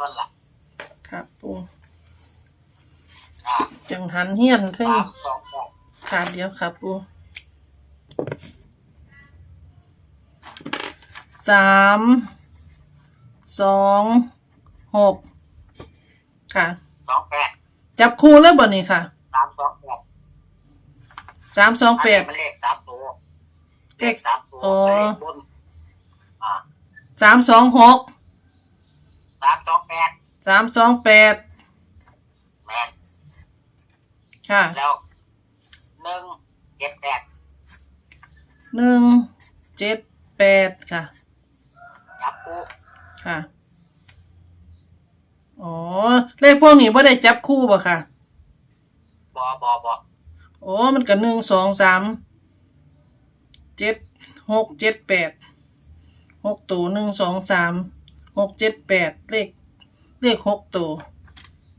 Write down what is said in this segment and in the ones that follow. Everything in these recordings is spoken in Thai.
ก่อนล่ะครับปูอ่าจังหันเฮียนเทึ่งสามสองแปดขาดเดียวครับปูสามสองหกค่ะ สองแปดจับคู่แล้วบ่นี่ค่ะสามสองแปดสามสองแปด อันนี้มันเลขสามตัวเลขสามตัวอ๋อ เลขบนอ่าสามสองหกสามสองแปดสามสองแปดแม่นค่ะแล้วหนึ่งเจ็ดแปดหนึ่งเจ็ดแปดค่ะ จับคู่ค่ะอ๋อเลขพวกนี้ว่าได้จับคู่บ่ค่ะบอบอบอโอ้มันก็หนึ่งสองสามเจ็ดหกเจ็ดแปดหกตัวหนึ่งสองสาม หกเจ็ดแปดเลข เลขหกตัว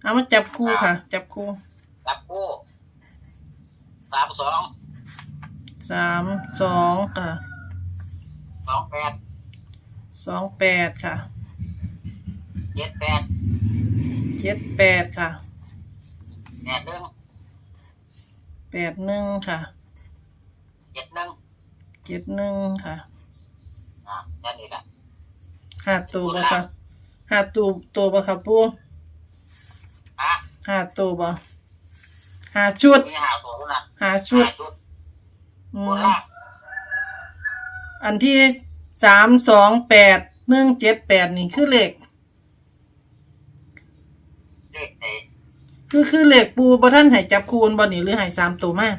เอามาจับคู่ค่ะ จับคู่จับคู่สามสองสามสองค่ะสองแปดสองแปดค่ะเจ็ดแปดเจ็ดแปดค่ะแปดหนึ่งแปดหนึ่งค่ะเจ็ดหนึ่งเจ็ดหนึ่งค่ะอ่าแค่นี้แหละ ห้าตัวบ่ค่ะห้าตัวตัวบ่ค่ะปูอะห้าตัวบ่ห้าชุดมีหาตัวแล้วนะห้าชุดหาชุดอืบนมล่างอันที่สามสองแปดหนึ่งเจ็ดแปดนี่คือเลขเลขไหนคือคือเลขปูบ่ท่านให้จับคูณบ่นี่หรือให้สามตัวมา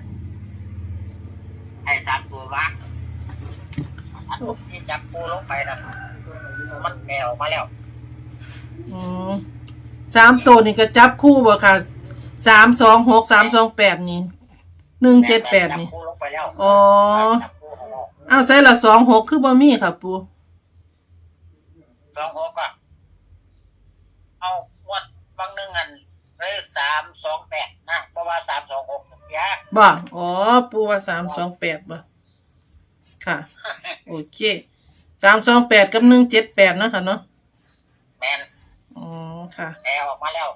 ให้สามตัวมาอันที่จับปูลงไปนะ มันแกวออกมาแล้วอืมสามตัวนี่ก็จับคู่บ่ค่ะสามสองหกสามสองแปดนี่หนึ่งเจ็ดแปดนี่ จับปูลงไปแล้วอ๋อ จับปูของเราเอาใส่ละสองหกคือบ่มีค่ะ ปูสองหกอะเอางวัดบางหนึ่งอันเลยสามสองแปดนะเพราะว่าสามสองหกยาบ่อ๋อ ปูว่าสามสองแปดบ่ค่ะ โอเค สามสองแปดกับหนึ่งเจ็ดแปดเนาะค่ะเนาะแมนอ๋อค่ะแกออกมาแล้ว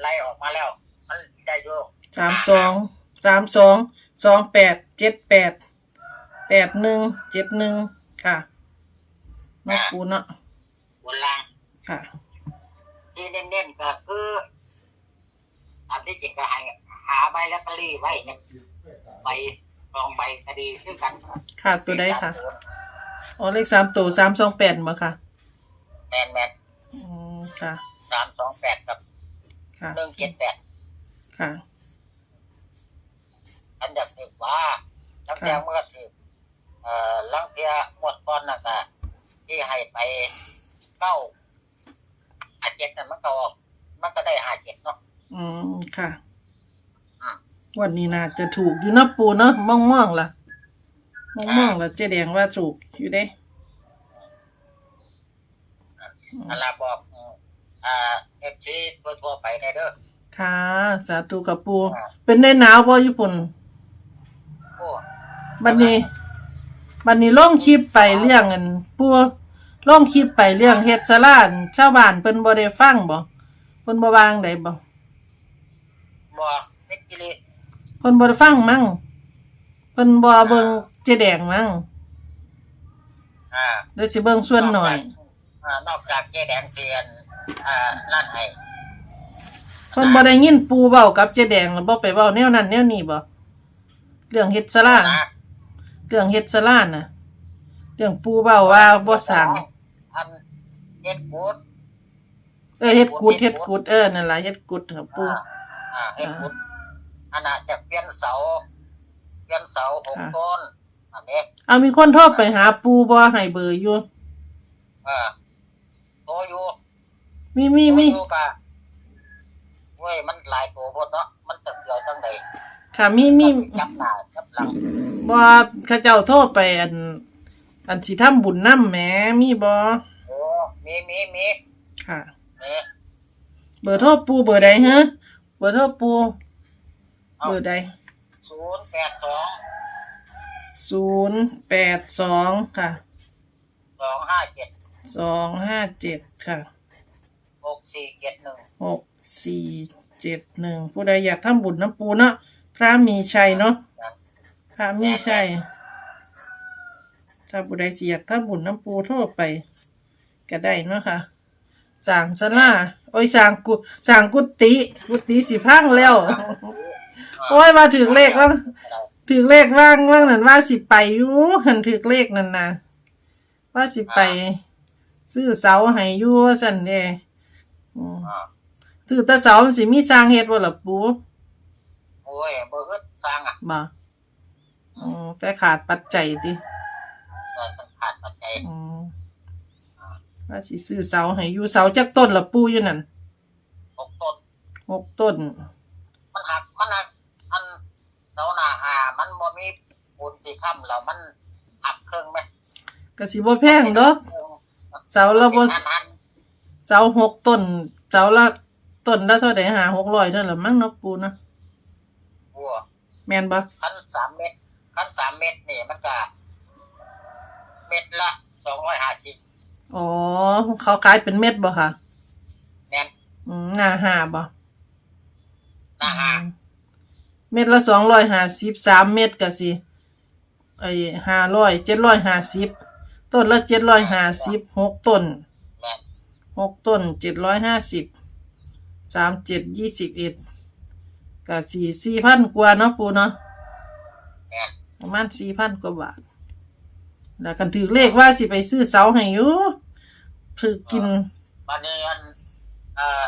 ไล่ออกมาแล้ว มันได้โยกสามสองสามสองสองแปดเจ็ดแปดแปดหนึ่งเจ็ดหนึ่งค่ะเนาะปูเนาะบนล่างค่ะ ที่เน้นๆก็คืออันที่จริงก็ให้หาใบลอตเตอรี่ไว้เนี่ยใบลองใบคดีคือกันค่ะตัวใดค่ะ อ๋อเลขสามตัวสามสองแปดมาค่ะแมนแมนอืมค่ะ สามสองแปดกับค่ะหนึ่งเจ็ดแปดค่ะ อันดับหนึ่งว่าตั้งแต่เมื่อถือเอ่อลังเทียหมดก่อนนะก็ที่ให้ไปเก้าหาเจ็ดนั่นมันก็ออก มันก็ได้หาเจ็ดเนาะ อืมค่ะอืมวันนี้น่าจะถูกอยู่เนาะปูเนาะม่องม่องๆล่ะ ม่องม่องๆล่ะเจ๊แดงว่าถูกอยู่เด้อันลาบอกอืมอ่าเอฟซีทั่วๆไปในเด้อค่ะ สาธุกับปู เป็นได้หนาวบ่ญี่ปุ่นโอ้บัดนี้บัดนี้ล่องคลิปไปเรื่องอันปูล่องคลิปไปเรื่องเฮ็ดสลานชาวบ้านเพิ่นบ่ได้ฟังบ่เพิ่นบ่วางได้บ่บ่เม็ดกิเลสเพิ่นบ่ได้ฟังมั้งเพิ่นบ่เบิ่ง เจ๊แดงมั้งอ่าเดี๋ยวสิเบิ่งส่วนหน่อย อ่านอกจากเจ๊แดงเซียนอ่าลั่นให้เพิ่นบ่ได้ยินปูเว้ากับเจ๊แดงแล้วบ่ไปเว้าแนวนั้นแนวนี้บ่เรื่องเฮ็ดสลานะเรื่องเฮ็ดสลาน่ะ เรื่องปูเว้าว่าบ่สั่งอันเฮ็ดกูดเออเฮ็ดกุดเฮ็ดกุดเออนั่นล่ะเฮ็ดกุดครับปูอ่าอ่าเฮ็ดกูดอันน่ะจะเปลี่ยนเสาเปลี่ยนเสาหกค่ะต้น อันนี้เอามีคนโทรไปหาปูบ่ให้เบอร์อยู่ อ่าโตอยู่มีมีมีโตอยู่กะเว้ยมันหลายตัวโพดเนาะมันจะเกี่ยวจังไดค่ะมีมีจับหน้าจับหลังบ่เขาเจ้าโทรไปอัน อันสิทำบุญนำแหมมีบ่โอ้มีมีมีค่ะ นี่เบอร์โทรปูเบอร์ใดฮะเบอร์โทรปูเบอร์ใดศูนย์แปดสอง ศูนย์แปดสองค่ะสองห้าเจ็ดสองห้าเจ็ดค่ะหสี่เจ็ดหนึ่งหกสี่เจ็ดหนึ่งผู้ใดอยากทำบุญน้ำปูเนาะพระมีชัยเนาะพระมีชัยถ้าผู้ใดสิอยากทำบุญน้ำปูโทรไป ก็ได้เนาะค่ะสร้างสลาโอ้ยสร้างกุสร้างกุฏิกุฏิสิพังแล้ว โอ้ยมาถึงเลขว่าง ถึงเลขว่างว่างนั่นว่าสิไปอยู่คันถึงเลขนั่นนะว่าสิไป ซื้อเสาให้อยู่ว่าสั่นเด้อืมอ่าซื้อแต่เสามันสิมีสร้างเฮ็ดบ่ล่ะปูโอ้ยเบิดสร้างอะบ่อืมแต่ขาดปัจจัยติแต่ต้องขาดปัจจัยอืมว่าสิซื้อเสาให้อยู่เสาจักต้นล่ะปูอยู่นั่นหกต้นหกต้นมันหักมันหักอันเสาหน้าหามันบ่ มีปูนสีค้ำแล้วมันหักครึ่งไหมก็สิบ่แพงดอกเสาละบ่หันหันเสาหกต้นเสาละต้นละเท่าใดหา600เท่านั้นล่ะมั้งเนาะปูเนาะบัวแม่นบ่คันสามเม็ดคันสามเม็ดนี่มันก็เม็ดละสองร้อยห้าสิบอ๋อเขาขายเป็นเม็ดบ่ค่ะแน่นอืมหน้าห้าบ่หน้าหาเม็ดละสองร้อยห้าสิบสามเม็ดก็สิ ไอ้ห้าร้อยเจ็ดร้อยห้าสิบต้นละเจ็ดร้อยห้าสิบหกต้นแน่นหกต้นเจ็ดร้อยห้าสิบสามเจ็ดยี่สิบเอ็ดก็สี่สี่พันกว่าเนาะปูเนาะแน่นประมาณสี่พันกว่าบาทแล้วกันถือเลขว่าสิไปซื้อเสาให้อยู่ถือกินวันนี้อันเอ่อ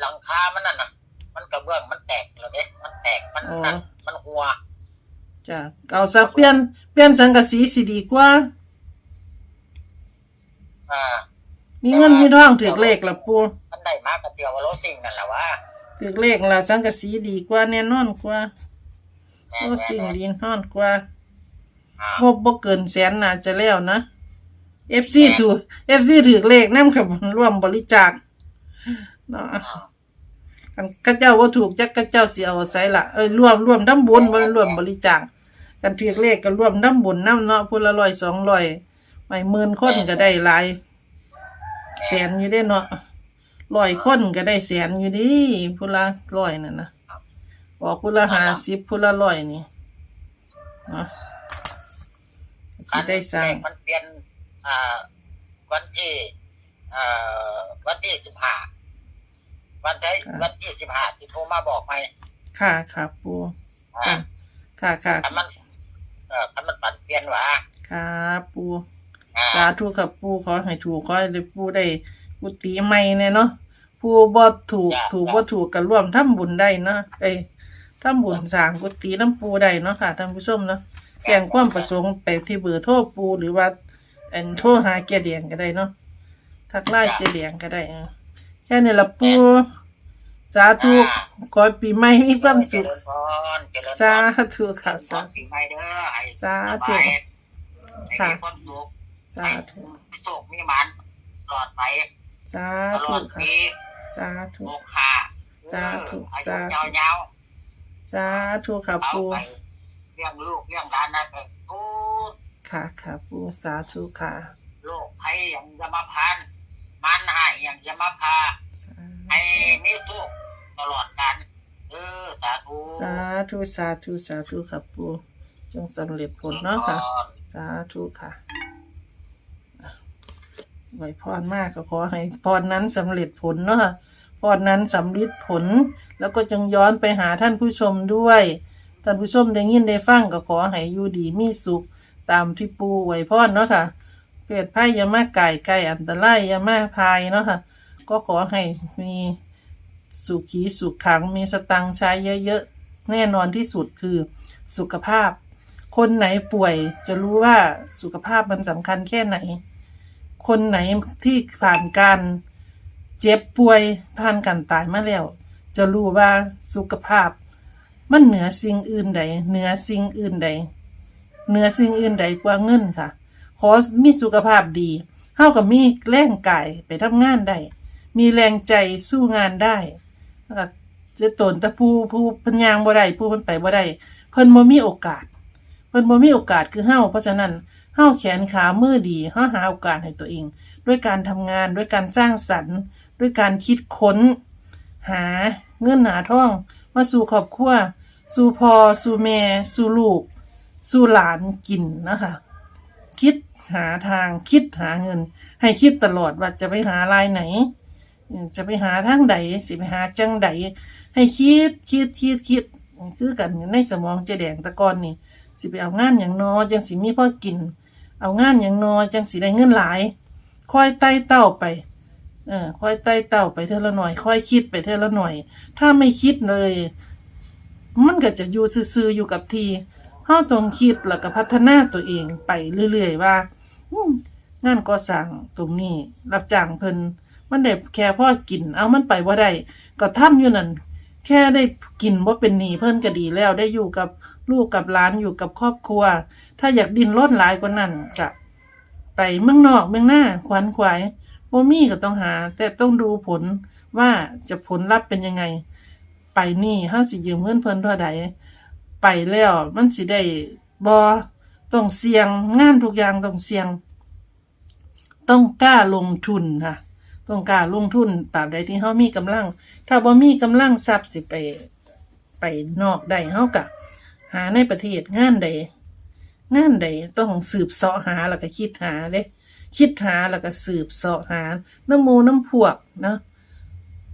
หลังคามันนั่นน่ะ มันกระเบื้องมันแตกแล้วเด้มันแตกมันนั่นมันหัว จ้ะเอาสักเปลี่ยนเปลี่ยนสังกะสีสิดีกว่า อ่ามีเงินมีทองถือเลขละปูมันได้มากกระเจียวว่าโรสิ่งนั่นแหละวะถือเลขละสังกะสีดีกว่าแน่นอนกว่าแน่โอ้นสิ่งแน่นดีนอนกว่าอ่าพบบ่เกินแสนน่าจะแล้วนะ FC ถูก FC ถือเลขนำกับร่วมบริจาคเนาะอ่ากันข้าเจ้าว่าถูกจักข้าเจ้าสิเอาไสล่ะเอ้ยร่วมร่วมทำบุญบ่ได้ร่วมบริจาค กันถือเลขก็ร่วมทำบุญนํเนาะผู้ละ100 200ไม่หมื่นคนก็ได้หลายแสนอยู่เด้เนาะร้อยคนก็ได้แสนอยู่ดิผู้ละร้อยนั่นนะบอกผู้ละ50ผู้ละร้อยนี่เนาะสิได้สร้างเลขมันเปลี่ยนอ่าวันที่อ่าวันที่สิบห้าวันที่วันที่สิบห้าที่โทรมาบอกไหมค่ะค่ะปูอ่าค่ะค่ะคันมันเอ่อคันมันปั่นเปลี่ยนหวะค่ะปูอ่าสาธุค่ะปูขอให้ถูกขอให้ได้ปูได้กุฏิใหม่แน่เนาะปูบ่ถูกถูกบ่ถูกก็ร่วมทำบุญได้เนาะเอ้ยทำบุญสร้างกุฏิน้ำปูได้เนาะค่ะท่านผู้ชมเนาะแจ้งความประสงค์ไปที่เบอร์โทรปูหรือว่าอันโทรหาเจเดียงก็ได้เนาะทักไลน์เจเดียงก็ได้เออแค่นี้ละปู สาธุขอให้ปีใหม่มีความสุข เจริญพรเจริญพรสาธุค่ะสาสาปีใหม่เด้อให้สาธุสบายค่ะให้มีความสุขสาธุให้สุขมีหมันตลอดไปสาตลธุอดค่ะปีสาธุ หกห้าสาธุอายุสาธุ ยาวสาธุค่ะๆเอาปูไปเลี้ยงลูกเลี้ยงหลานนะไปพูดค่ะค่ะปูสาธุค่ะโรคภัยอย่างยามาพานมันหายอย่างยามาพาสาให้มีสุข ตลอดกันเออสาธุสาธุสาธุสาธุค่ะปูจงสำเร็จผลเนาะค่ะ สาธุค่ะอะไหวพรมากก็ขอให้พรนั้นสำเร็จผลเนาะค่ะพรนั้นสำลิดผล แล้วก็จงย้อนไปหาท่านผู้ชมด้วย ท่านผู้ชมได้ยินได้ฟังก็ขอให้อยู่ดีมีสุข ตามที่ปูไหวพรเนาะค่ะเปรตไพ่อยามาไก่ไก่อันตรายอยามาพายเนาะค่ะ ก็ขอให้มี สุขีสุขขังมีสตังใช้เยอะๆ แน่นอนที่สุดคือสุขภาพ คนไหนป่วยจะรู้ว่าสุขภาพมันสำคัญแค่ไหน คนไหนที่ผ่านการเจ็บป่วยผ่านการตายมาแล้ว จะรู้ว่าสุขภาพ มันเหนือสิ่งอื่นใดเหนือสิ่งอื่นใดเหนือสิ่งอื่นใดกว่าเงินค่ะ ขอมีสุขภาพดีเท่ากับมีแรงกายไปทำงานได้ มีแรงใจสู้งานได้ แล้วก็จะตนแต่ผู้ผู้เพันยางบ่ได้ผู้เพิ่นไปบ่ได้เพิ่นบ่มีโอกาส เพิ่นบ่มีโอกาสคือเฮาเพราะฉะนั้นเฮาแขนขามือดีเฮาหาโอกาสให้ตัวเอง ด้วยการทำงานด้วยการสร้างสรรค์ ด้วยการคิดค้น หาเงินหาท่อง มาสู่ครอบครัวสู่พ่อสู่แม่สู่ลูก สู่หลานกินนะคะ คิดหาทางคิดหาเงิน ให้คิดตลอดว่าจะไปหารายไหน จะไปหาทางใดสิไปหาจังใดให้คิดคิดคิดคิดคือกันในสมองเจแดงตะกอนนี่ สิไปเอางานอย่างนอจังสิมีพ่อกิน เอางานอย่างนอจังสิได้เงินหลายค่อยไต่เต้าไปเออค่อยไต่เต้าไปเท่าละหน่อย ค่อยคิดไปเท่าละหน่อย ถ้าไม่คิดเลย มันก็จะอยู่ซื่อๆอยู่กับที่เฮาต้องคิดแล้วก็พัฒนาตัวเองไปเรื่อยๆว่างานก่อสร้างตรงนี้ รับจ้างเพิ่น มันได้แค่พ่อกิน เอามันไปบ่าได้ ก็ทำอยู่นั่น แค่ได้กินบ่าเป็นหนีเพิ่นก็ดีแล้ว ได้อยู่กับลูกกับหลานอยู่กับครอบครัว ถ้าอยากดินรนหลายกว่านั้นก็ไปเมืองนอกเมืองหน้าขวัญขวายบ่มีก็ต้องหา แต่ต้องดูผลว่าจะผลลัพธ์เป็นยังไง ไปนี่เฮาสิยืมเงินเพิ่นเท่าใดไปแล้วมันสิได้บ่ต้องเสี่ยงงานทุกอย่างต้องเสี่ยง ต้องกล้าลงทุนค่ะ ต้องกล้าลงทุนตราบใดที่เฮามีกำลัง ถ้าบ่มีกำลังทรัพย์สิไปไปนอกได้เฮาก็หาในประเทศงานใดงานใดต้องสืบเสาะหาแล้วก็คิดหาเด้คิดหาแล้วก็สืบเสาะหาน้ำหมูน้ำพวกนะ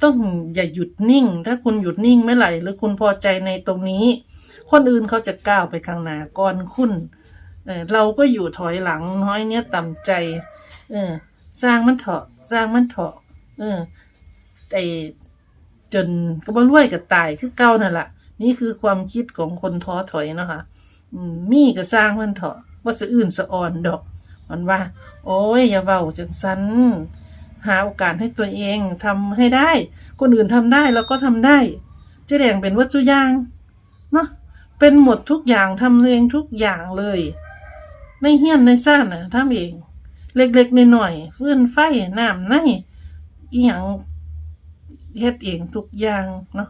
ต้องอย่าหยุดนิ่ง ถ้าคุณหยุดนิ่งเมื่อไหร่หรือคุณพอใจในตรงนี้ คนอื่นเขาจะก้าวไปข้างหน้าก่อนคุณเออเราก็อยู่ถอยหลังน้อยเนี้ยต่ำใจ เออ สร้างมันเถาะ สร้างมันเถาะเออแต่จนก็บ่รวยกับตายคือเก่านั่นแหละนี่คือความคิดของคนท้อถอยเนาะคะอืมมีก็สร้างมันเถาะว่าสะอื่นสะอ่อนดอกมันว่า โอ้ยอย่าเว้าจังสันหาโอกาสให้ตัวเองทำให้ได้ คนอื่นทำได้เราก็ทำได้เจ๊แดงเป็นวัตถุยางเนาะเป็นหมดทุกอย่างทำเองทุกอย่างเลย ในเฮี้ยนในซ่านน่ะทำเอง เล็กๆหน่อยๆฟื้นไฟน้ำในอีหยังเฮ็ดเองทุกอย่างเนาะ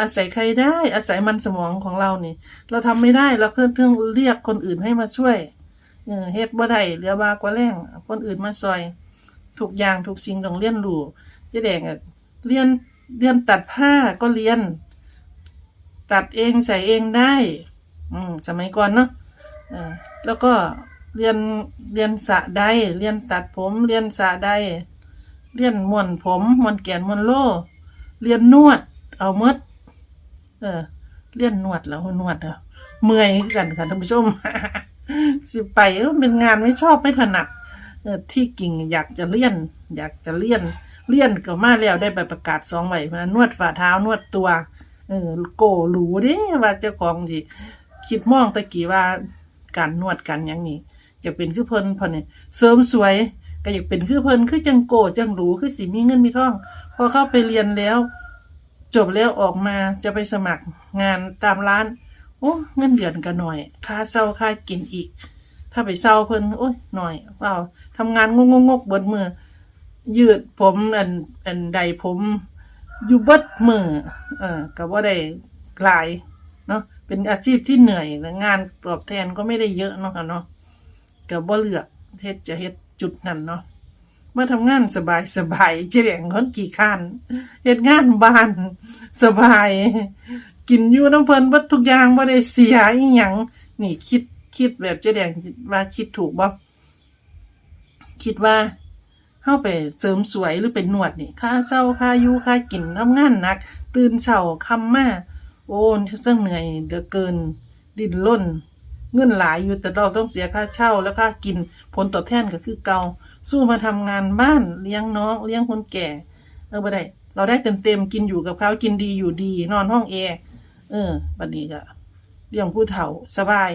อาศัยใครได้ อาศัยมันสมองของเราเนี่ยเราทำไม่ได้เราเพิ่งเพิ่งเรียกคนอื่นให้มาช่วยเฮ็ดบ่ได้เหลือบากว่าแรงคนอื่นมาซอยทุกอย่างทุกสิ่งต้องเรียนรู้เจ๊แดงอะเรียนเรียนตัดผ้าก็เรียน ตัดเองใส่เองได้ อืมสมัยก่อนเนาะเออแล้วก็ เรียนเรียนสระใดเรียนตัดผม เรียนสระใดเรียนม้วนผมม้วนแกนม้วนโลเรียนนวด เอามดเออเรียนนวดแล้วนวดอะเมื่อยกันค่ะท่านผู้ชม สิไปมันเป็นงานไม่ชอบไม่ถนัดเออที่กิ่งอยากจะเลี่ยน อยากจะเลี่ยนเลี่ยนก็มาแล้วได้ใบประกาศสองใบเพราะฉะนั้นนวดฝ่าเท้านวดตัว เออโกหรูเด้ว่าเจ้าของสิคิดมองตะกี้ว่าการนวดกันอย่างนี้ จะเป็นคือเพิ่นพอเนี่ยเสริมสวยก็อยากเป็นคือเพิ่นคือจังโกจังหรูคือสิมีเงินมีทองพอเข้าไปเรียนแล้ว จบแล้วออกมาจะไปสมัครงานตามร้าน โอ้เงินเดือนก็หน่อย ค่าเช่าค่ากินอีก ถ้าไปเช่าเพิ่นโอ้ยหน่อยเปล่าทำงานงงงกเบิดมือยืดผมอันอันใดผมอยู่เบิดมือเออก็บ่ได้หลายเนาะเป็นอาชีพที่เหนื่อยแต่งานตอบแทนก็ไม่ได้เยอะเนาะเนาะ ก็บ่เลือกเฮ็ดจะเฮ็ดจุดนั้นเนาะเมาทำงานสบายสบายเจียงคนกี่ขั้นเฮ็ดงานบ้าน สบาย กินอยู่น้ำเพลินวัดทุกอย่างบ่ได้เสียอีหยังนี่คิดคิดแบบเจ๊แดงว่าคิดถูกบ่คิดว่าเข้าไปเสริมสวยหรือเป็นนวดนี่ค่าเศร้าค่าอยู่ค่ากินทำงานหนัก ตื่นเช้าคำมาโอ้เสื่องเหนื่อยเหลือเกิน ดิ้นร่น เงินหลายอยู่แต่เราต้องเสียค่าเช่าแล้วค่ากินผลตอบแทนก็คือเก่าสู้มาทำงานบ้านเลี้ยงน้องเลี้ยงคนแก่เออบ่ได้ เราได้เต็มเต็มกินอยู่กับเขากินดีอยู่ดี นอนห้องแอร์เออบัดนี้ก็เลี้ยงผู้เฒ่าสบาย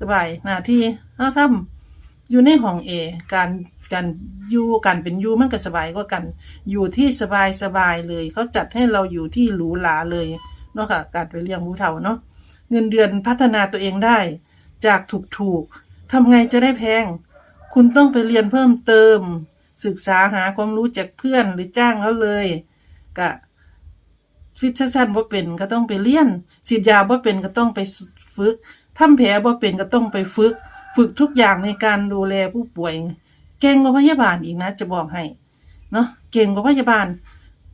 สบายหน้าที่เฮาทำอยู่ในห้องแอร์การการอยู่การเป็นอยู่มันก็สบายกว่ากัน อยู่ที่สบายสบายเลยเขาจัดให้เราอยู่ที่หรูหราเลยเนาะค่ะการไปเลี้ยงผู้เฒ่าเนาะเงินเดือนพัฒนาตัวเองได้ จากถูกถูกๆทำไงจะได้แพง คุณต้องไปเรียนเพิ่มเติม ศึกษาหาความรู้จากเพื่อนหรือจ้างเขาเลยกะฟิตชั่นว่าเป็นก็ต้องไปเรียนฉีดยาว่าเป็นก็ต้องไปฝึกทำแผลว่าเป็นก็ต้องไปฝึก ฝึกทุกอย่างในการดูแลผู้ป่วย เก่งกว่าพยาบาลอีกนะ จะบอกให้ เนาะเก่งกว่าพยาบาล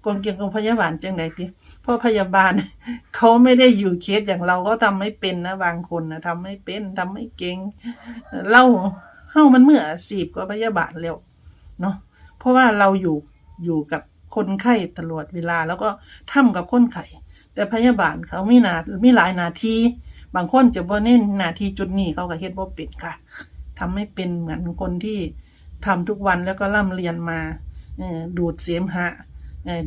คนเก่งกว่าพยาบาลจังไดติเพราะพยาบาลเขาไม่ได้อยู่เคสอย่างเราก็ทำไม่เป็นนะบางคนนะทำไม่เป็นทำไม่เก่งเล่าเฮ้ามันเมื่ออาชีพกว่าพยาบาลแล้วเนาะเพราะว่าเราอยู่อยู่กับคนไข้ตลอดเวลาแล้วก็ทำกับคนไข้แต่พยาบาลเขามีนามีหลายนาทีบางคนจะบ่เน้นนาทีจุดนี้เขาก็เฮ็ดบ่เป็นค่ะทำไม่เป็นเหมือนคนที่ทำทุกวันแล้วก็ร่ำเรียนมาดูดเสมหะ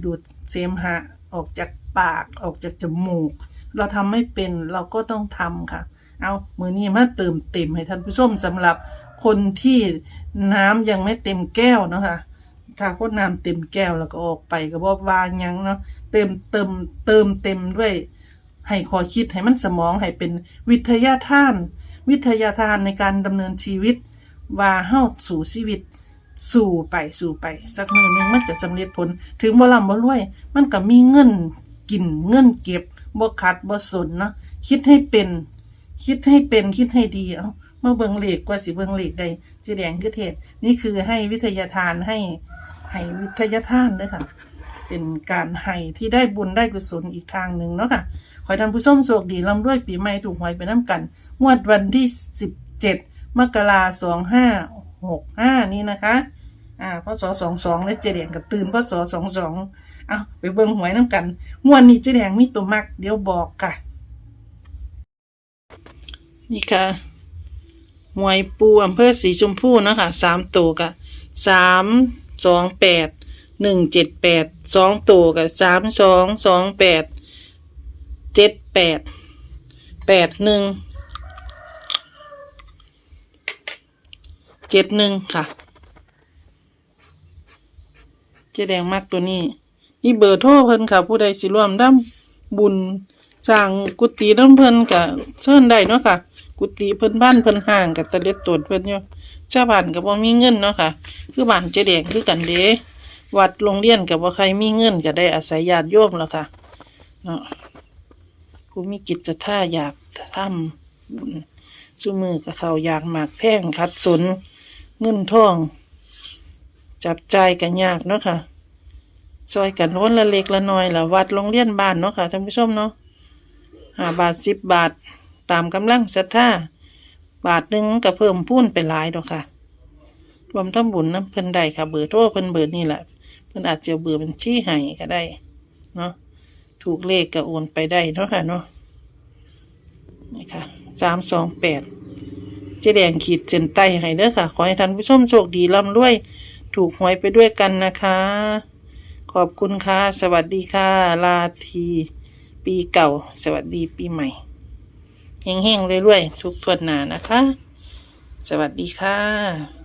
ดูดเสมหะออกจากปากออกจากจมูก เราทำไม่เป็นเราก็ต้องทำค่ะ เอามือนี้มาเติมเต็มให้ท่านผู้ชมสำหรับคนที่น้ำยังไม่เต็มแก้วเนาะค่ะถ้าคนน้ำเต็มแก้วแล้วก็ออกไปก็บอกวางยังเนาะเติมเติมเติมเต็มด้วย ให้ขอคิดให้มันสมองให้เป็นวิทยาทาน วิทยาทานในการดำเนินชีวิตว่าเฮาสู่ชีวิต สู่ไปสู่ไป สักมือหนึงมันจะสำเร็จผล ถึงบ่ร่ำบ่รวย มันก็มีเงินกินเงินเก็บบ่ขาดบ่สนเนาะคิดให้เป็น คิดให้เป็นคิดให้ดีเอามาเบิ่งเลขกกว่าสิเบิ่งเลขได้สิแดงคือเทศ นี่คือให้วิทยาทานให้ให้วิทยาทานเด้อค่ะ เป็นการให้ที่ได้บุญได้กุศลอีกทางหนึ่งเนาะค่ะขอให้ท่านผู้ชมโชคดีร่ำรวยปีใหม่ถูกหวยไปน้ำกันงวดวันที่สิบเจ็ดมกราสองห้า หกห้านี้นะคะอ่าพศสองสองและเจแดงกับตื่นพศสองสองเอาไปเบิ่งหวยน้ำกันงวดนี้เจแดงมีตัวมัก เดี๋ยวบอกค่ะ นี่ค่ะหวยปูอำเภอสีชมพูเนาะคะสามตัวกะสามสองแปดหนึ่งเจ็ดแปดสองตัวกะสามสองสองแปดเจ็ดแปดแปดหนึ่ง เจ็ดหนึ่งค่ะ เจ๊แดงมากตัวนี้นี่เบอร์โทรเพิ่นค่ะ ผู้ใดสิร่วมด้ำบุญสร้างกุฏิน้ำเพิ่นกะเชิญได้เนาะค่ะ กุฏิเพิ่นบ้านเพิ่นห่างกับตะเล็ดตนเพิ่นอยู่ชาวบ้านก็บ่มีเงินเนาะค่ะ คือบ้านเจ๊แดงคือกันเด้วัดโรงเรียนก็บ่ใครมีเงินก็ได้อาศัยญาติโยมแล้วค่ะเนาะผู้มีกิจศรัทธาอยากทำบุญซุมือกับเขาอยากหมากแพงคัดสน เงินทอง จับใจกันยากเนาะค่ะซอยกันคนละเล็กละน้อยละวัดโรงเรียนบ้านเนาะค่ะท่านผู้ชมเนาะห้าบาทสิบบาทตามกำลังศรัทธาบาทหนึ่งก็เพิ่มพูนไปหลายดอกค่ะ รวมทั้งบุญน้ำเพิ่นได้ค่ะ เบอร์โทรเพิ่นเบอร์นี่แหละเพิ่นอาจจะเอาเบอร์บัญชีให้ก็ได้เนาะถูกเลขก็โอนไปได้เนาะค่ะเนาะนี่ค่ะสามสองแปด เจ๊แดงขีดเส้นใต้ให้เด้อค่ะ ขอให้ท่านผู้ชมโชคดีร่ำรวย ถูกหวยไปด้วยกันนะคะ ขอบคุณค่ะ สวัสดีค่ะ ลาที ปีเก่า สวัสดีปีใหม่เฮงๆเรื่อยๆทุกทวนหนานะคะ สวัสดีค่ะ